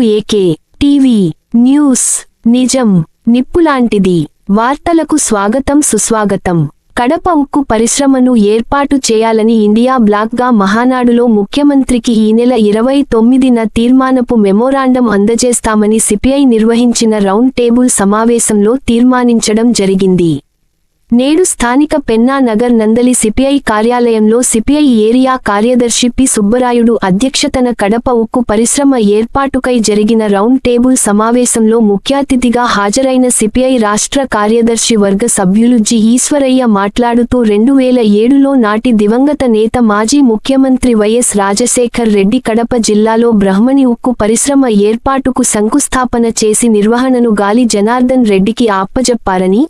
AK TV news నిజం నిప్పులాంటిది. వార్తలకు స్వాగతం సుస్వాగతం. కడప ఉక్కు పరిశ్రమను ఏర్పాటు చేయాలని ఇండియా బ్లాక్గా మహానాడులో ముఖ్యమంత్రికి ఈ నెల ఇరవై తొమ్మిదిన తీర్మానపు మెమోరాండం అందజేస్తామని సిపిఐ నిర్వహించిన రౌండ్ టేబుల్ సమావేశంలో తీర్మానించడం జరిగింది. నేడు స్థానిక పెన్నా నగర్ నందలి సిపిఐ కార్యాలయంలో సిపిఐ ఏరియా కార్యదర్శి పి సుబ్బరాయుడు అధ్యక్షతన కడప ఉక్కు పరిశ్రమ ఏర్పాటుకై జరిగిన రౌండ్ టేబుల్ సమావేశంలో ముఖ్యాతిథిగా హాజరైన సిపిఐ రాష్ట్ర కార్యదర్శి వర్గ సభ్యులు జి ఈశ్వరయ్య మాట్లాడుతూ రెండు వేల ఏడులో నాటి దివంగత నేత మాజీ ముఖ్యమంత్రి వైఎస్ రాజశేఖర్ రెడ్డి కడప జిల్లాలో బ్రహ్మణి ఉక్కు పరిశ్రమ ఏర్పాటుకు శంకుస్థాపన చేసి నిర్వహణను గాలి జనార్దన్ రెడ్డికి ఆప్పజెప్పారని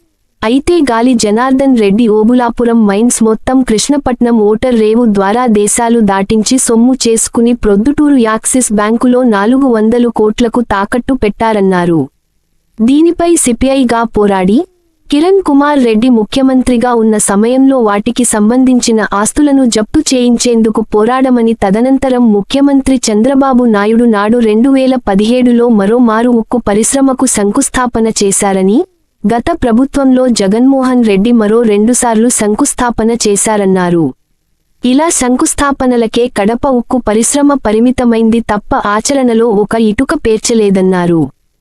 అయితే గాలి జనార్దన్ రెడ్డి ఓబులాపురం మైన్స్ మొత్తం కృష్ణపట్నం ఓటర్ రేవు ద్వారా దేశాలు దాటించి సొమ్ము చేసుకుని ప్రొద్దుటూరు యాక్సిస్ బ్యాంకులో నాలుగు వందలు కోట్లకు తాకట్టు పెట్టారన్నారు. దీనిపై సిపిఐగా పోరాడి కిరణ్ కుమార్ రెడ్డి ముఖ్యమంత్రిగా ఉన్న సమయంలో వాటికి సంబంధించిన ఆస్తులను జప్తు చేయించేందుకు పోరాడమని తదనంతరం ముఖ్యమంత్రి చంద్రబాబు నాయుడు నాడు రెండు వేల పదిహేడులో మరోమారు ఉక్కు పరిశ్రమకు శంకుస్థాపన చేశారని గత ప్రభుత్వంలో జగన్మోహన్ రెడ్డి మరో రెండుసార్లు శంకుస్థాపన చేశారన్నారు. ఇలా శంకుస్థాపనలకే కడప ఉక్కు పరిశ్రమ పరిమితమైంది తప్ప ఆచరణలో ఒక ఇటుక పేర్చలేదన్నారు.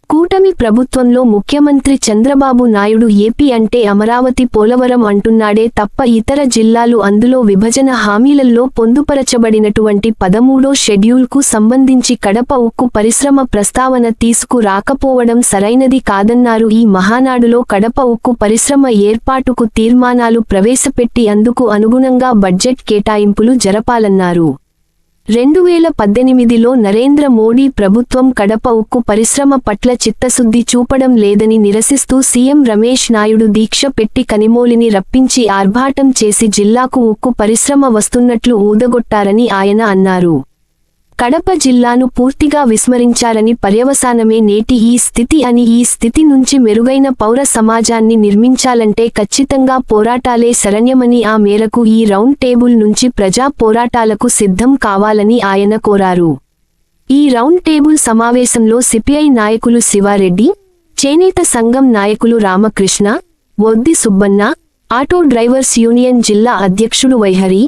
కూటమి ప్రభుత్వంలో ముఖ్యమంత్రి చంద్రబాబు నాయుడు ఏపీ అంటే అమరావతి పోలవరం అంటున్నాడే తప్ప ఇతర జిల్లాలు అందులో విభజన హామీలలో పొందుపరచబడినటువంటి పదమూడో షెడ్యూల్కు సంబంధించి కడప ఉక్కు పరిశ్రమ ప్రస్తావన తీసుకురాకపోవడం సరైనది కాదన్నారు. ఈ మహానాడులో కడప ఉక్కు పరిశ్రమ ఏర్పాటుకు తీర్మానాలు ప్రవేశపెట్టి అందుకు అనుగుణంగా బడ్జెట్ కేటాయింపులు జరపాలన్నారు. రెండు వేల పద్దెనిమిదిలో నరేంద్ర మోడీ ప్రభుత్వం కడప ఉక్కు పరిశ్రమ పట్ల చిత్తశుద్ధి చూపడం లేదని నిరసిస్తూ సీఎం రమేష్ నాయుడు దీక్ష పెట్టి కనిమోలిని రప్పించి ఆర్భాటం చేసి జిల్లాకు ఉక్కు పరిశ్రమ వస్తున్నట్లు ఊదగొట్టారని ఆయన అన్నారు. కడప జిల్లాను పూర్తిగా విస్మరించారని పర్యవసానమే నేటి ఈ స్థితి అని ఈ స్థితి నుంచి మెరుగైన పౌర సమాజాన్ని నిర్మించాలంటే ఖచ్చితంగా పోరాటాలే శరణ్యమని ఆ మేరకు ఈ రౌండ్ టేబుల్ నుంచి ప్రజా పోరాటాలకు సిద్ధం కావాలని ఆయన కోరారు. ఈ రౌండ్ టేబుల్ సమావేశంలో సిపిఐ నాయకులు శివారెడ్డి చేనేత సంఘం నాయకులు Ramakrishna Voddi Subbanna auto drivers union జిల్లా అధ్యక్షుడు వైహరి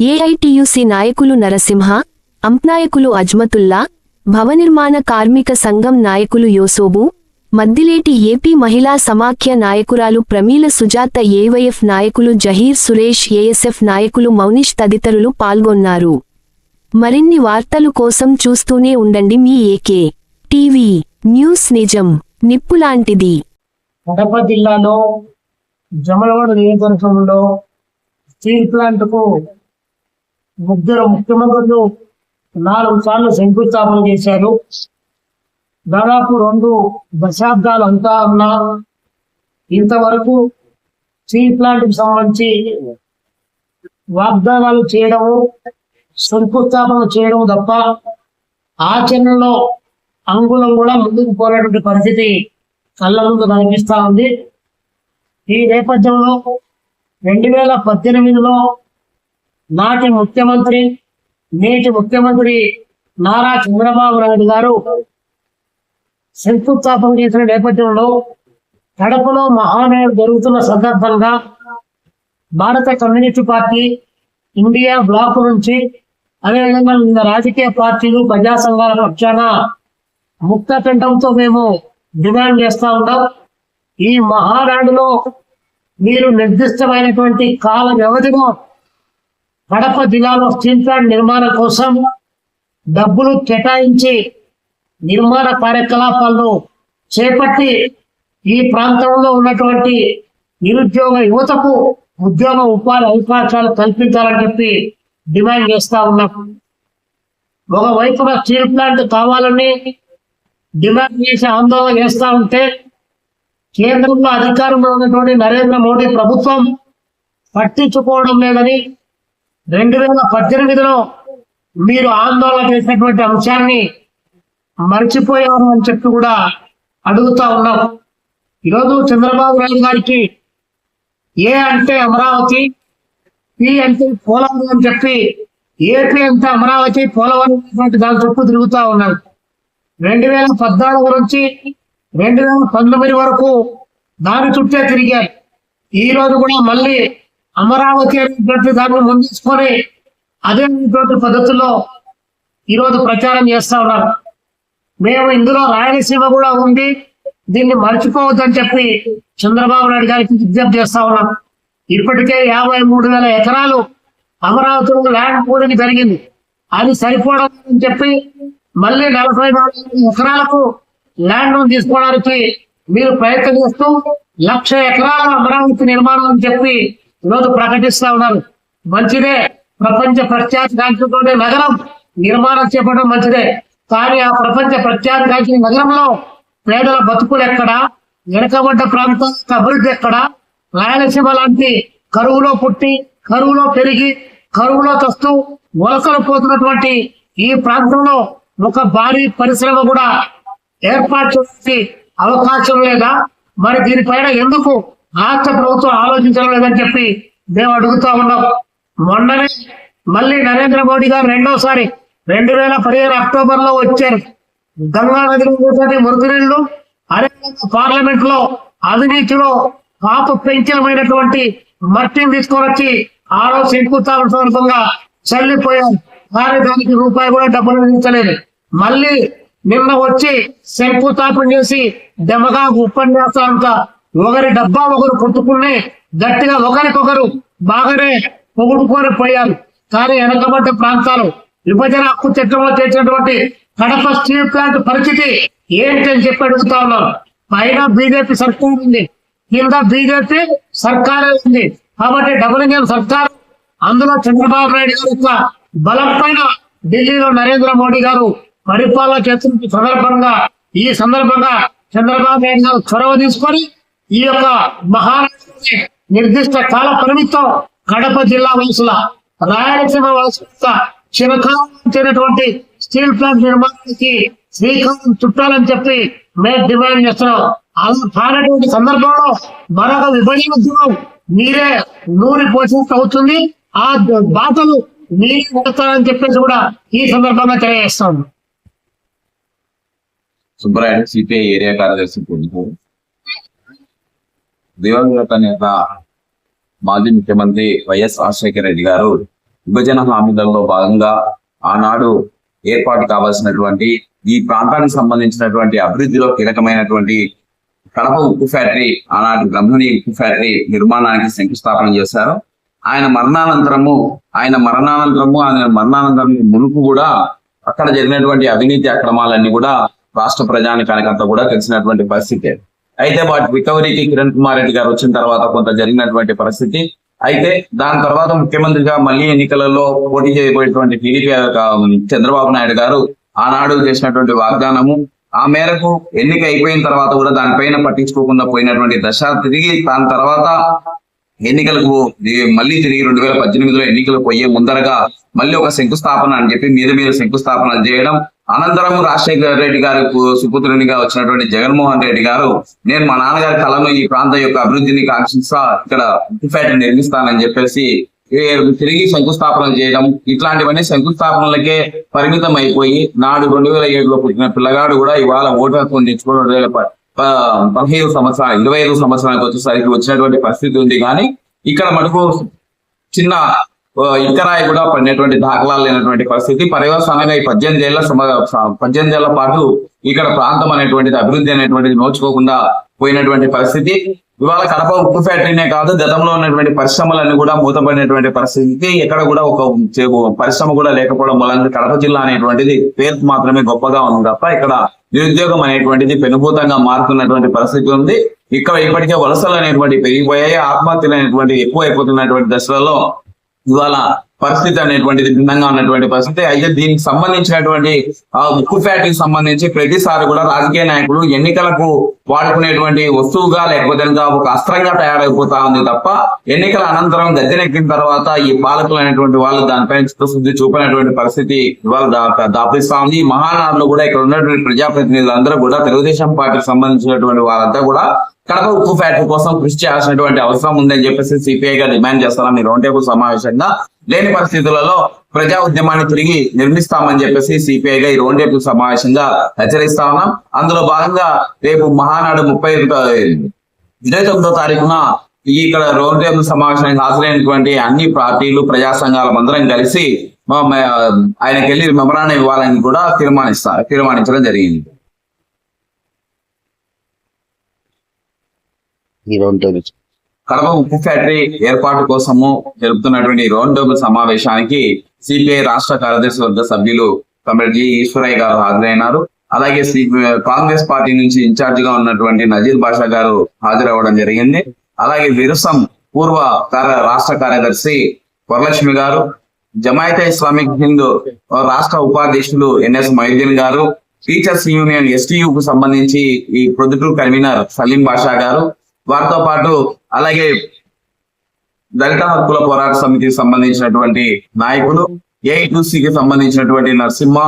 ఏఐటియుసి నాయకులు నరసింహ అంప్నాయకులు అజ్మతుల్లా భవనిర్మాణ కార్మిక సంఘం నాయకులు యోసోబు మద్దిలేటి ఏపీ మహిళా సమాఖ్య నాయకురాలు ప్రమీల సుజాత ఏవైఎఫ్ నాయకులు జహీర్ సురేష్ ఏఎస్ఎఫ్ నాయకులు మౌనిష్ తదితరులు పాల్గొన్నారు. మరిన్ని వార్తలు కోసం చూస్తూనే ఉండండి మీ ఏకే టీవీ న్యూస్ నిజం నిప్పులాంటిది కడప జిల్లాలో జమలవాడ నియోజకవర్గంలో స్టీల్ ప్లాంట్కు ముగ్గురు ముఖ్యమంత్రులు నాలుగు సార్లు శంకుస్థాపన చేశారు. దాదాపు రెండు దశాబ్దాలు అంతా ఉన్నా ఇంతవరకు స్టీల్ ప్లాంట్కి సంబంధించి వాగ్దానాలు చేయడము శంకుస్థాపన చేయడం తప్ప ఆచరణలో అంగుళం కూడా ముందుకు పోయినటువంటి పరిస్థితి కళ్ళ ముందు కనిపిస్తూ ఉంది. ఈ నేపథ్యంలో రెండు వేల పద్దెనిమిదిలో నాటి ముఖ్యమంత్రి నేటి ముఖ్యమంత్రి నారా చంద్రబాబు నాయుడు గారు శంకుస్థాపన చేసిన నేపథ్యంలో కడపలో మహానాయుడు జరుగుతున్న సందర్భంగా భారత కమ్యూనిస్ట్ పార్టీ ఇండియా బ్లాక్ నుంచి అదేవిధంగా వివిధ రాజకీయ పార్టీలు ప్రజా సంఘాల పక్షాన ముక్త పెంటంతో మేము డిమాండ్ చేస్తా ఉన్నాం. ఈ మహానాడులో మీరు నిర్దిష్టమైనటువంటి కాల వ్యవధిలో కడప జిల్లాలో స్టీల్ ప్లాంట్ నిర్మాణం కోసం డబ్బులు కేటాయించి నిర్మాణ కార్యకలాపాలను చేపట్టి ఈ ప్రాంతంలో ఉన్నటువంటి నిరుద్యోగ యువతకు ఉద్యోగ ఉపాధి అవకాశాలు కల్పించాలని చెప్పి డిమాండ్ చేస్తా ఉన్నాం. ఒకవైపున స్టీల్ ప్లాంట్ కావాలని డిమాండ్ చేసి ఆందోళన చేస్తూ ఉంటే కేంద్రంలో అధికారంలో ఉన్నటువంటి నరేంద్ర మోడీ ప్రభుత్వం పట్టించుకోవడం లేదని రెండు వేల పద్దెనిమిదిలో మీరు ఆందోళన చేసినటువంటి అంశాన్ని మర్చిపోయారు అని చెప్పి కూడా అడుగుతా ఉన్నాం. ఈరోజు చంద్రబాబు నాయుడు గారికి ఏ అంటే అమరావతి పి అంటే పోలవరం అని చెప్పి ఏపీ అంటే అమరావతి పోలవరం అనేటువంటి దాని చుట్టూ తిరుగుతూ ఉన్నారు. రెండు వేల పద్నాలుగు నుంచి రెండు వేల పంతొమ్మిది వరకు దాని చుట్టే తిరిగారు. ఈ రోజు కూడా మళ్ళీ అమరావతి అనేటువంటి దాన్ని ముందుకొని అదే అనేటువంటి పద్ధతిలో ఈ రోజు ప్రచారం చేస్తా ఉన్నారు. మేము ఇందులో రాయలసీమ కూడా ఉంది. దీన్ని మర్చిపోవద్దని చెప్పి చంద్రబాబు నాయుడు గారికి విజ్ఞప్తి చేస్తా ఉన్నాం. ఇప్పటికే యాభై మూడు వేల ఎకరాలు అమరావతిలో ల్యాండ్ పూలింగ్ జరిగింది. అది సరిపోవడం అని చెప్పి మళ్ళీ నలభై నాలుగు ఎకరాలకు ల్యాండ్ తీసుకోవడానికి మీరు ప్రయత్నం చేస్తూ లక్ష ఎకరాల అమరావతి నిర్మాణం అని చెప్పి ఈరోజు ప్రకటిస్తా ఉన్నారు. మంచిదే. ప్రపంచ ప్రఖ్యాతిగాంచినటువంటి నగరం. నిర్మాణం చేపట్టడం మంచిదే. కానీ ఆ ప్రపంచ ప్రఖ్యాతికాంక్ష నగరంలో పేదల బతుకులు ఎక్కడ? వెనుకబడ్డ ప్రాంతం అభివృద్ధి ఎక్కడ? రాయలసీమ లాంటి కరువులో పుట్టి కరువులో పెరిగి కరువులో తస్తూ మొలకలు పోతున్నటువంటి ఈ ప్రాంతంలో ఒక భారీ పరిశ్రమ కూడా ఏర్పాటు చేసే అవకాశం లేదా? మరి దీనిపైన ఎందుకు రాష్ట్ర ప్రభుత్వం ఆలోచించడం లేదని చెప్పి మేము అడుగుతా ఉన్నాం. మొన్ననే మళ్ళీ నరేంద్ర మోడీ గారు రెండోసారి రెండు వేల పదిహేను అక్టోబర్లో వచ్చారు. గంగా నదిలో ఉన్నటువంటి మురుగునీళ్ళు అదే పార్లమెంట్లో అవినీతిలో పాప పెంచమైనటువంటి మట్టిని తీసుకొని వచ్చి ఆ రోజు శంకుస్థాపన సందర్భంగా చల్లిపోయారు. కానీ దానికి రూపాయి కూడా డబ్బులు అందించలేదు మళ్ళీ నిన్న వచ్చి శంకుస్థాపన చేసి దెమ్మగా ఉపన్యాసాలంతా ఒకరి డబ్బా ఒకరు కొట్టుకుని గట్టిగా ఒకరికొకరు బాగానే పొగుడుకొని పోయారు. కానీ వెనకబడ్డ ప్రాంతాలు విభజన హక్కు చట్టంలో చేసినటువంటి కడప స్టీల్ ప్లాంట్ పరిస్థితి ఏంటి అని చెప్పి అడుగుతా ఉన్నారు పైన బీజేపీ సర్కార్ ఉంది కింద బీజేపీ సర్కారే ఉంది. కాబట్టి డబుల్ ఇంజన్ సర్కార్ అందులో చంద్రబాబు నాయుడు గారు యొక్క బలం పైన ఢిల్లీలో నరేంద్ర మోడీ గారు పరిపాలన చేస్తున్న సందర్భంగా ఈ సందర్భంగా చంద్రబాబు నాయుడు గారు చొరవ తీసుకొని ఈ యొక్క మహారాష్ట్ర నిర్దిష్ట కాల పరిమితం కడప జిల్లా వలసల రాయలసీమ వలస చిరకాలటువంటి స్టీల్ ప్లాంట్ నిర్మాణానికి శ్రీకారం చుట్టాలని చెప్పి మేము డిమాండ్ చేస్తున్నాం. అలా కానటువంటి సందర్భంలో మరొక విభజన ఉద్యమం మీరే నూరి పోషిస్తూ అవుతుంది. ఆ బాటలు మీరే నడుస్తారని చెప్పేసి కూడా ఈ సందర్భంగా తెలియజేస్తాం సుబ్బరాయుడు సిపిఐ ఏరియా కార్యదర్శి దివంగత నేత మాజీ ముఖ్యమంత్రి వైఎస్ రాజశేఖర రెడ్డి గారు విభజన హామీలలో భాగంగా ఆనాడు ఏర్పాటు కావాల్సినటువంటి ఈ ప్రాంతానికి సంబంధించినటువంటి అభివృద్ధిలో కీలకమైనటువంటి కడప ఉక్కు ఫ్యాక్టరీ ఆనాటి బ్రహ్మణి ఉక్కు ఫ్యాక్టరీ నిర్మాణానికి శంకుస్థాపన చేశారు. ఆయన మరణానంతరము ఆయన మరణానంతరము ఆయన మరణానంతరం మునుపు కూడా అక్కడ జరిగినటువంటి అవినీతి అక్రమాలన్నీ కూడా రాష్ట్ర ప్రజానికానికంతా కూడా తెలిసినటువంటి పరిస్థితి అయితే వాటి రికవరీకి కిరణ్ కుమార్ రెడ్డి గారు వచ్చిన తర్వాత కొంత జరిగినటువంటి పరిస్థితి. అయితే దాని తర్వాత ముఖ్యమంత్రిగా మళ్ళీ ఎన్నికలలో పోటీ చేయబోయేటువంటి టీడీపీ చంద్రబాబు నాయుడు గారు ఆనాడు చేసినటువంటి వాగ్దానము ఆ మేరకు ఎన్నిక అయిపోయిన తర్వాత కూడా దానిపైన పట్టించుకోకుండా పోయినటువంటి దశ తిరిగి దాని తర్వాత ఎన్నికలకు మళ్ళీ తిరిగి రెండు వేల పద్దెనిమిదిలో ఎన్నికలు పోయే ముందరగా మళ్ళీ ఒక శంకుస్థాపన అని చెప్పి మీద మీద శంకుస్థాపన చేయడం అనంతరం రాజశేఖర రెడ్డి గారి సుపుత్రునిగా వచ్చినటువంటి జగన్మోహన్ రెడ్డి గారు నేను మా నాన్నగారి కళను ఈ ప్రాంతం యొక్క అభివృద్ధిని కాంక్షిస్తా ఇక్కడ ఫ్యాక్టరీ నిర్మిస్తానని చెప్పేసి తిరిగి శంకుస్థాపన చేయడం ఇట్లాంటివన్నీ శంకుస్థాపనలకే పరిమితం అయిపోయి నాడు రెండు వేల ఏడులో పుట్టిన పిల్లగాడు కూడా ఇవాళ ఓటు హక్కు తెచ్చుకోవడం ప- పదిహేను సంవత్సరాలు ఇరవై ఐదు సంవత్సరానికి వచ్చేసరికి వచ్చినటువంటి పరిస్థితి ఉంది. కానీ ఇక్కడ మనకు చిన్న ఇక్కరాయి కూడా పడినటువంటి దాఖలాలు లేనటువంటి పరిస్థితి. పర్యవసానంగా ఈ పద్దెనిమిది ఏళ్ళ సమ- పద్దెనిమిది ఏళ్ళ పాటు ఇక్కడ ప్రాంతం అనేటువంటిది అభివృద్ధి అనేటువంటిది నోచుకోకుండా పోయినటువంటి పరిస్థితి. ఇవాళ కడప ఉప్పు ఫ్యాక్టరీనే కాదు గతంలో ఉన్నటువంటి పరిశ్రమలన్నీ కూడా మూతపడినటువంటి పరిస్థితి. ఎక్కడ కూడా ఒక పరిశ్రమ కూడా లేకపోవడం వల్ల కడప జిల్లా అనేటువంటిది పేరు మాత్రమే గొప్పగా ఉంది తప్ప ఇక్కడ నిరుద్యోగం అనేటువంటిది పెనుభూతంగా మారుతున్నటువంటి పరిస్థితి ఉంది. ఇక్కడ ఇప్పటికే వలసలు అనేటువంటి పెరిగిపోయాయి ఆత్మహత్యలు అనేటువంటి ఎక్కువ అయిపోతున్నటువంటి దశలలో ఇవాళ పరిస్థితి అనేటువంటిది భిన్నంగా ఉన్నటువంటి పరిస్థితి. అయితే దీనికి సంబంధించినటువంటి ఆ ఉక్కు ఫ్యాక్టరీకి సంబంధించి ప్రతిసారి కూడా రాజకీయ నాయకులు ఎన్నికలకు వాడుకునేటువంటి వస్తువుగా లేకపోతే ఒక అస్త్రంగా తయారైపోతా ఉంది తప్ప ఎన్నికల అనంతరం గద్దెనెక్కిన తర్వాత ఈ పాలకులు అనేటువంటి వాళ్ళు దానిపైన చిత్తశుద్ధి చూపినటువంటి పరిస్థితి ఇవాళ దాపిస్తా ఉంది. మహానాడులో కూడా ఇక్కడ ఉన్నటువంటి ప్రజాప్రతినిధులందరూ కూడా తెలుగుదేశం పార్టీకి సంబంధించినటువంటి వారంతా కూడా కడప ఉప్పు ఫ్యాక్టరీ కోసం కృషి చేయాల్సినటువంటి అవసరం ఉందని చెప్పేసి సిపిఐ గా డిమాండ్ చేస్తారని రౌండ్ టేబుల్ సమావేశంగా లేని పరిస్థితులలో ప్రజా ఉద్యమాన్ని తిరిగి నిర్మిస్తామని చెప్పేసి సిపిఐగా ఈ రౌండ్ టేబుల్ సమావేశంగా హెచ్చరిస్తా ఉన్నాం. అందులో భాగంగా రేపు మహానాడు ముప్పై ఇరవై తొమ్మిదో తారీఖున ఈ ఇక్కడ రౌండ్ టేబుల్ సమావేశానికి హాజరైనటువంటి అన్ని పార్టీలు ప్రజా సంఘాల అందరం కలిసి ఆయనకెళ్ళి మా- ఆయనకి వెళ్ళి ఇవ్వాలని కూడా తీర్మానిస్తా తీర్మానించడం జరిగింది. ఈ రౌండ్ టేబుల్ కడప ఉప్పు ఫ్యాక్టరీ ఏర్పాటు కోసము జరుపుతున్నటువంటి రౌండ్ టేబుల్ సమావేశానికి సిపిఐ రాష్ట్ర కార్యదర్శి వర్గ సభ్యులు కమిటీ ఈశ్వరయ్య గారు హాజరైనారు. అలాగే కాంగ్రెస్ పార్టీ నుంచి ఇన్ఛార్జ్గా ఉన్నటువంటి నజీర్ బాషా గారు హాజరవ్వడం జరిగింది. అలాగే విరుసం పూర్వ రాష్ట్ర కార్యదర్శి వరలక్ష్మి గారు జమాయితా ఇస్లామిక్ హింద్ రాష్ట్ర ఉపాధ్యక్షులు ఎన్ఎస్ మైదీన్ గారు టీచర్స్ యూనియన్ ఎస్టీయూ కు సంబంధించి ఈ ప్రొద్దుటూరు కన్వీనర్ సలీం బాషా గారు వారితో పాటు అలాగే దళిత హక్కుల పోరాట సమితికి సంబంధించినటువంటి నాయకులు ఏఐటీసీకి సంబంధించినటువంటి నరసింహ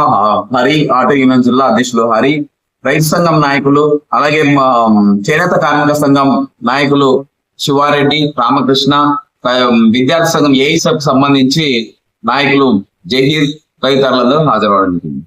హరి ఆటో యూనియన్ జిల్లా అధ్యక్షులు హరి రైతు సంఘం నాయకులు అలాగే చేనేత కార్మిక సంఘం నాయకులు శివారెడ్డి రామకృష్ణ విద్యార్థి సంఘం ఏఐసప్ సంబంధించి నాయకులు జహీర్ తదితరులందరూ హాజరవడం జరిగింది.